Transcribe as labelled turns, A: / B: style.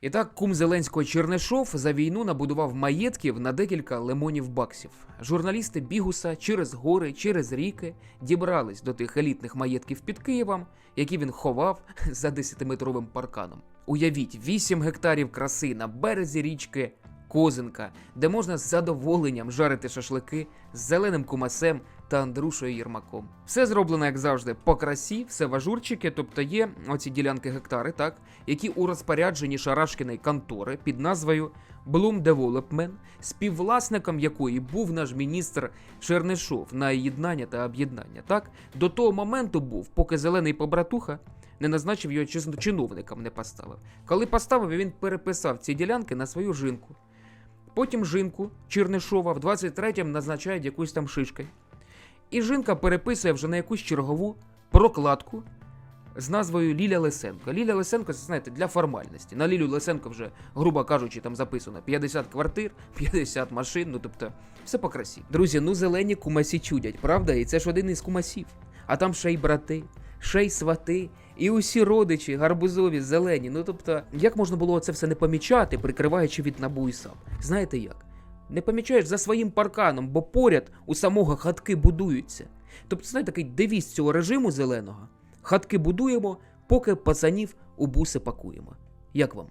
A: І так, кум Зеленського Чернишов за війну набудував маєтків на декілька лимонів баксів. Журналісти Бігуса через гори, через ріки дібрались до тих елітних маєтків під Києвом, які він ховав за 10-метровим парканом. Уявіть, 8 гектарів краси на березі річки Козинка, де можна з задоволенням жарити шашлики з зеленим кумасем та Андрушою Єрмаком. Все зроблено, як завжди, по красі, все в ажурчики, тобто є оці ділянки гектари, так, які у розпорядженні Шарашкіної контори під назвою Bloom Development, співвласником якої був наш міністр Чернишов на єднання та об'єднання. Так, до того моменту був, поки зелений побратуха не назначив його чесно чиновником, не поставив. Коли поставив, він переписав ці ділянки на свою жінку. Потім жінку Чернишова в 23-м назначають якусь там шишкою. І жінка переписує вже на якусь чергову прокладку з назвою Ліля Лисенко. Ліля Лисенко, це знаєте, для формальності. На Лілю Лисенко вже, грубо кажучи, там записано 50 квартир, 50 машин, ну тобто, все по красі. Друзі, ну зелені кумасі чудять, правда? І це ж один із кумасів. А там ще й брати, ще й свати, і усі родичі, гарбузові, зелені. Ну тобто, як можна було це все не помічати, прикриваючи від набу і сам? Знаєте як? Не помічаєш за своїм парканом, бо поряд у самого хатки будуються. Тобто, знаєте, такий девіз цього режиму зеленого. Хатки будуємо, поки пацанів у буси пакуємо. Як вам?